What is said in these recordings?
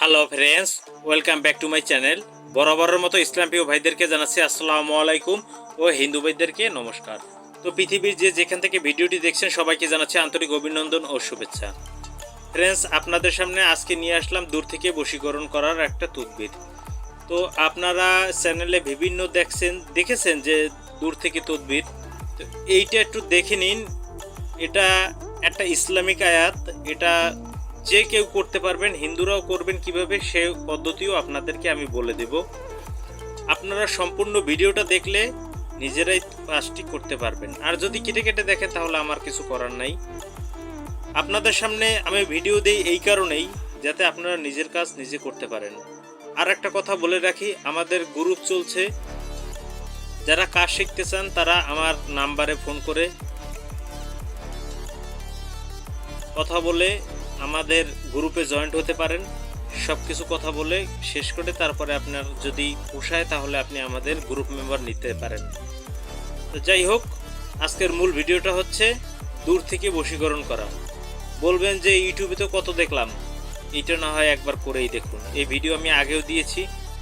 Hello friends welcome back to my channel বরাবরের মতো ইসলাম প্রিয় ভাইদেরকে জানাচ্ছি আসসালামু আলাইকুম ও হিন্দু ভাইদেরকে নমস্কার। তো পৃথিবীর যে যেখান থেকে ভিডিওটি দেখছেন সবাইকে জানাচ্ছি আন্তরিক অভিনন্দন ও শুভেচ্ছা। ফ্রেন্ডস আপনাদের সামনে আজকে নিয়ে আসলাম দূর থেকে বশীকরণ করার একটা তদবির। তো আপনারা চ্যানেলে বিভিন্ন দেখছেন, দেখেছেন যে দূর থেকে তদবির। তো এইটা একটু দেখে নিন। এটা একটা ইসলামিক আয়াত, এটা যে কেউ করতে পারবেন, হিন্দুরাও করবেন কীভাবে, সে পদ্ধতিও আপনাদেরকে আমি বলে দেব। আপনারা সম্পূর্ণ ভিডিওটা দেখলে নিজেরাই কাজটি করতে পারবেন। আর যদি কেটে কেটে দেখেন, তাহলে আমার কিছু করার নাই। আপনাদের সামনে আমি ভিডিও দিই এই কারণেই, যাতে আপনারা নিজের কাজ নিজে করতে পারেন। আর একটা কথা বলে রাখি, আমাদের গ্রুপ চলছে। যারা কাজ শিখতে চান, তারা আমার নাম্বারে ফোন করে কথা বলে আমাদের গ্রুপে জয়েন্ট হতে পারেন। সব কিছু কথা বলে শেষ করে তারপরে আপনার যদি পোষায় তাহলে আপনি আমাদের গ্রুপ মেম্বার নিতে পারেন। তো যাই হোক, আজকের মূল ভিডিওটা হচ্ছে দূর থেকে বশীকরণ করা। বলবেন যে ইউটিউবে তো কত দেখলাম, এটা না হয় একবার করেই দেখুন। এই ভিডিও আমি আগেও দিয়েছি,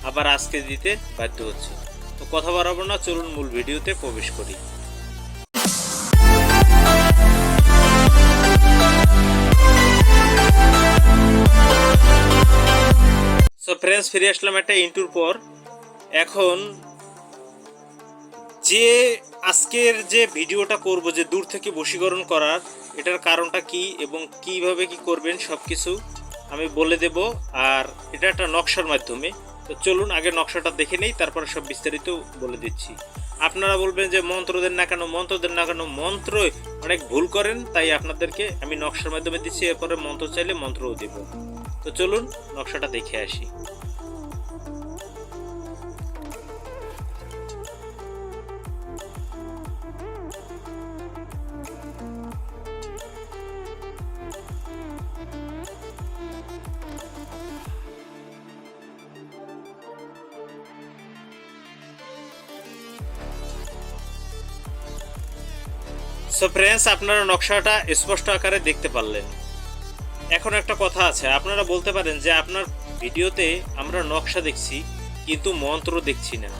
আবার আজকে দিতে বাধ্য হচ্ছে। তো কথা বাড়াবো না, চলুন মূল ভিডিওতে প্রবেশ করি। সো ফ্রেন্ডস ফিরে আসলাম একটা ইন্টুর পর। এখন যে আজকের যে ভিডিওটা করব, যে দূর থেকে বশীকরণ করার, এটার কারণটা কি এবং কীভাবে কি করবেন সব কিছু আমি বলে দেব। আর এটা একটা নকশার মাধ্যমে। তো চলুন, আগে নকশাটা দেখে নেই, তারপরে সব বিস্তারিত বলে দিচ্ছি। আপনারা বলবেন যে মন্ত্র দেন না কেন, মন্ত্র দেন না কেন, মন্ত্র অনেক ভুল করেন, তাই আপনাদেরকে আমি নকশার মাধ্যমে দিচ্ছি, এরপরে মন্ত্র চাইলে মন্ত্রও দেব। তো চলুন, নকশাটা দেখে আসি। সো ফ্রেন্ডস আপনারা নকশাটা স্পষ্ট আকারে দেখতে পারলেন। এখন একটা কথা আছে। আপনারা বলতে পারেন যে আপনার ভিডিওতে আমরা নকশা দেখছি, কিন্তু মন্ত্র দেখছি না।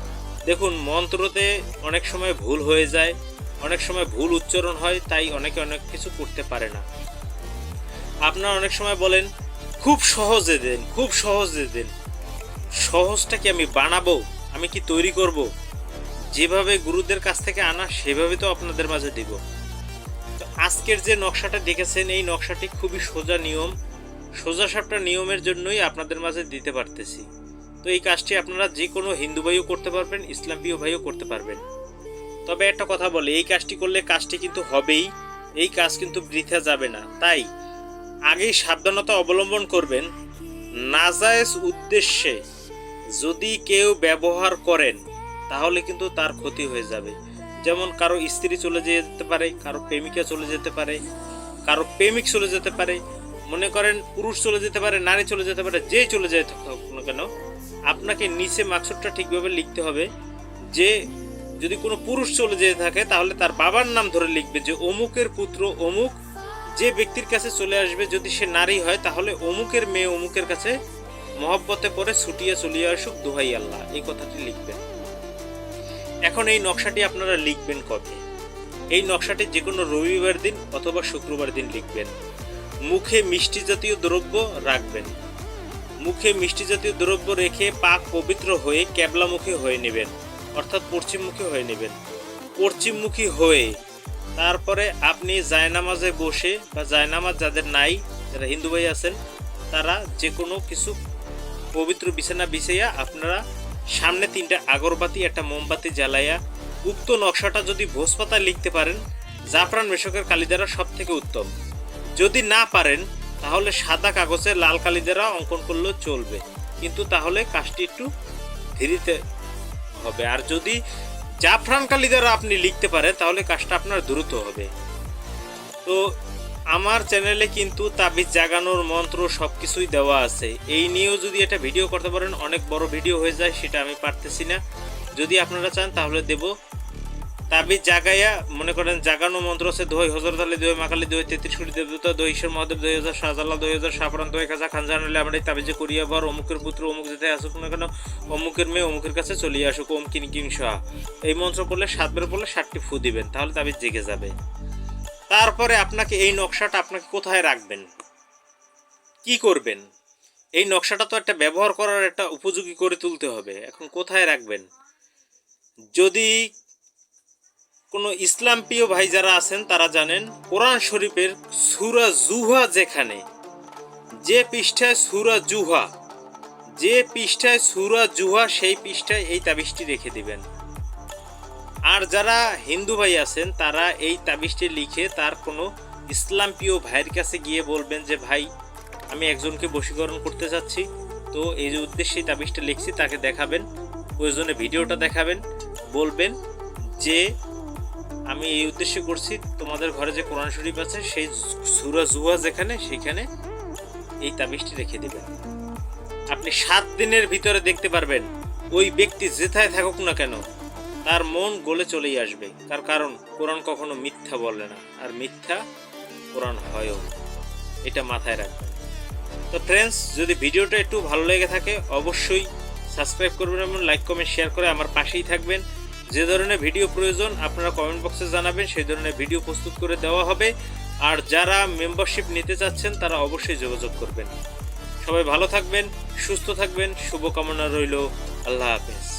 দেখুন, মন্ত্রতে অনেক সময় ভুল হয়ে যায়, অনেক সময় ভুল উচ্চারণ হয়, তাই অনেকে অনেক কিছু করতে পারে না। আপনারা অনেক সময় বলেন, খুব সহজে দেন, খুব সহজে দেন। সহজটা কি আমি বানাবো, আমি কি তৈরি করব? যেভাবে গুরুদের কাছ থেকে আনা, সেভাবে তো আপনাদের মাঝে দিব। আজকের যে নকশাটা দেখেছেন, এই নকশাটি খুবই সোজা নিয়ম। সোজা সাপটা নিয়মের জন্যই আপনাদের মাঝে দিতে পারতেছি। তো এই কাজটি আপনারা যে কোনো হিন্দু ভাইও করতে পারবেন, ইসলাম প্রিয় ভাইও করতে পারবেন। তবে একটা কথা বলে, এই কাজটি করলে কাজটি কিন্তু হবেই, এই কাজ কিন্তু বৃথা যাবে না। তাই আগেই সাবধানতা অবলম্বন করবেন। নাজায়েজ উদ্দেশ্যে যদি কেউ ব্যবহার করেন, তাহলে কিন্তু তার ক্ষতি হয়ে যাবে। যেমন কারও স্ত্রী চলে যেতে পারে, কারও প্রেমিকা চলে যেতে পারে, কারও প্রেমিক চলে যেতে পারে, মনে করেন পুরুষ চলে যেতে পারে, নারী চলে যেতে পারে, যে চলে যেতে হোক না কেন, আপনাকে নিচে মাকসুদটা ঠিকভাবে লিখতে হবে যে, যদি কোনো পুরুষ চলে যেতে থাকে, তাহলে তার বাবার নাম ধরে লিখবে যে অমুকের পুত্র অমুক, যে ব্যক্তির কাছে চলে আসবে যদি সে নারী হয়, তাহলে অমুকের মেয়ে অমুকের কাছে মহব্বতে পরে ছুটিয়ে চলিয়ে আসুক, দোহাই আল্লাহ, এই কথাটি লিখবেন। এখন এই নকশাটি আপনারা লিখবেন কবে? এই নকশাটি যে কোনো রবিবার দিন অথবা শুক্রবার দিন লিখবেন। মুখে মিষ্টি জাতীয় দ্রব্য রাখবেন। মুখে মিষ্টি জাতীয় দ্রব্য রেখে পাক পবিত্র হয়ে ক্যাবলামুখী হয়ে নেবেন, অর্থাৎ পশ্চিমমুখী হয়ে নেবেন। পশ্চিমমুখী হয়ে তারপরে আপনি জায়নামাজে বসে বা জায়নামাজ যাদের নাই, যারা হিন্দু ভাই আছেন, তারা যে কোনো কিছু পবিত্র বিছানা বিছাইয়া আপনারা সামনে তিনটা আগরবাতি, একটা মোমবাতি জ্বালাইয়া উক্ত নকশাটা যদি ভোজপাতা লিখতে পারেন, জাফরান মেশকের কালি দ্বারা সব থেকে উত্তম। যদি না পারেন, তাহলে সাদা কাগজে লাল কালি দ্বারা অঙ্কন করলেও চলবে। কিন্তু তাহলে কাজটি একটু ধীরিতে হবে। আর যদি জাফরান কালি দ্বারা আপনি লিখতে পারেন, তাহলে কাজটা আপনার দ্রুত হবে। তো আমার চ্যানেলে কিন্তু তাবিজ জাগানোর মন্ত্র সব কিছুই দেওয়া আছে। এই নিয়েও যদি এটা ভিডিও করতে পারেন, অনেক বড় ভিডিও হয়ে যায়, সেটা আমি পারতেছি না। যদি আপনারা চান, তাহলে দেব। তাবিজ জাগাইয়া, মনে করেন জাগানো মন্ত্র আছে দই হজরত আলী দই মাকালি দই তেত্রিশ কোটি দেবদূতা দই ঈশ্বর মহাদেব দই হাজার শাহজাল্লাহ দই হাজার শাহরান দই খাজা খান জানালে আমরা এই তাবিজে করিয়া বর অমুকের পুত্র, অমুক যেতে আসুক না কেন, অমুকের মেয়ে, অমুকের কাছে চলিয়ে আসুক, ওম কিন কিং শাহ এই মন্ত্র পড়লে, সাতবার পড়লে ষাটটি ফু দিবেন, তাহলে তাবিজ জেগে যাবে। তারপরে আপনাকে এই নকশাটা আপনাকে কোথায় রাখবেন? কি করবেন? এই নকশাটা তো একটা ব্যবহার করার একটা উপযোগী করে তুলতে হবে। এখন কোথায় রাখবেন? যদি কোনো ইসলাম প্রিয় ভাই যারা আছেন, তারা জানেন, কোরআন শরীফের সুরা জুহা যেখানে, যে পৃষ্ঠায় সুরা জুহা, যে পৃষ্ঠায় সুরা জুহা, সেই পৃষ্ঠায় এই তাবিজটি রেখে দিবেন। আর যারা হিন্দু ভাই আছেন, তারা এই তাবিজটি লিখে তার কোনো ইসলাম প্রিয় ভাইয়ের কাছে গিয়ে বলবেন যে, ভাই, আমি একজনকে বশীকরণ করতে চাচ্ছি। তো এই যে উদ্দেশ্যে তাবিজটা লিখছি, তাকে দেখাবেন, প্রয়োজনে ভিডিওটা দেখাবেন, বলবেন যে, আমি এই উদ্দেশ্যে করছি, তোমাদের ঘরে যে কোরআন শরীফ আছে, সেই সুরা জুয়া যেখানে সেখানে এই তাবিজটি রেখে দেবেন। আপনি সাত দিনের ভিতরে দেখতে পারবেন, ওই ব্যক্তি যেথায় থাকুক না কেন তার মন গলে চলেই আসবে। তার কারণ, কোরআন কখনো মিথ্যা বলে না। আর মিথ্যা কোরআন হয়ও। এটা মাথায় রাখবেন। তো ফ্রেন্ডস যদি ভিডিওটা একটু ভালো লেগে থাকে, অবশ্যই সাবস্ক্রাইব করবেন এবং লাইক কমেন্ট শেয়ার করে আমার পাশেই থাকবেন। যে ধরনের ভিডিও প্রয়োজন, আপনারা কমেন্ট বক্সে জানাবেন। সেই ধরনের ভিডিও প্রস্তুত করে দেওয়া হবে। আর যারা মেম্বারশিপ নিতে চাচ্ছেন, তারা অবশ্যই যোগাযোগ করবেন। সবাই ভালো থাকবেন, সুস্থ থাকবেন, শুভকামনা রইল। আল্লাহ হাফেজ।